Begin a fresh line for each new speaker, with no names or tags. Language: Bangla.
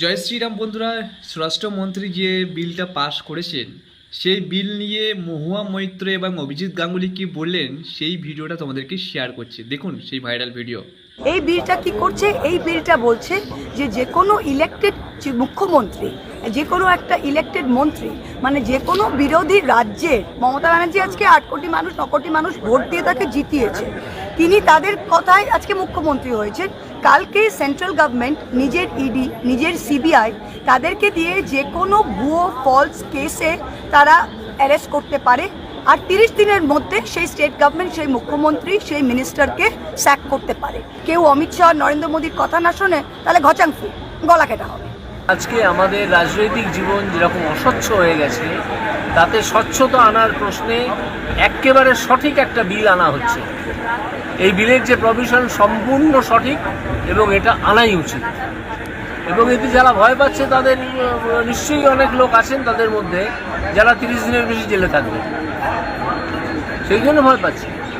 জয় শ্রীরাম বন্ধুরা, স্বরাষ্ট্রমন্ত্রী যে বিলটা পাশ করেছেন, সেই বিল নিয়ে মহুয়া মৈত্র এবং অভিজিৎ গাঙ্গুলি কি বললেন, সেই ভিডিওটা তোমাদেরকে শেয়ার করছি। দেখুন সেই ভাইরাল ভিডিও
এই বিলটা কি করছে? এই বিলটা বলছে যে যে কোনো ইলেক্টেড মুখ্যমন্ত্রী যে কোনো একটা ইলেক্টেড মন্ত্রী মানে যে কোনো বিরোধী রাজ্যে, মমতা ব্যানার্জি আজকে আট কোটি মানুষ, ন কোটি মানুষ ভোট দিয়ে তাকে জিতিয়েছে। তিনি তাদের কথায় আজকে মুখ্যমন্ত্রী হয়েছেন। কালকে সেন্ট্রাল গভর্নমেন্ট নিজের ইডি নিজের সিবিআই তাদেরকে দিয়ে যে কোনো ভুয়ো ফলস কেসে তারা অ্যারেস্ট করতে পারে। আর তিরিশ দিনের মধ্যে সেই স্টেট গভর্নমেন্ট সেই মুখ্যমন্ত্রী, সেই মিনিস্টারকে স্যাক করতে পারে। কেউ অমিত শাহ, নরেন্দ্র মোদীর কথা না শোনে তাহলে ঘচাংফু গলা কেটা হবে।
আজকে আমাদের রাজনৈতিক জীবন যেরকম অস্বচ্ছ হয়ে গেছে, তাতে স্বচ্ছতা আনার প্রশ্নে একেবারে সঠিক একটা বিল আনা হচ্ছে। এই বিলের যে প্রভিশন সম্পূর্ণ সঠিক এবং এটা আনাই উচিত। এবং এতে যারা ভয় পাচ্ছে তাদের, নিশ্চয়ই অনেক লোক আছেন তাদের মধ্যে, যারা তিরিশ দিনের বেশি জেলে থাকবে। সেই জন্য ভয় পাচ্ছে।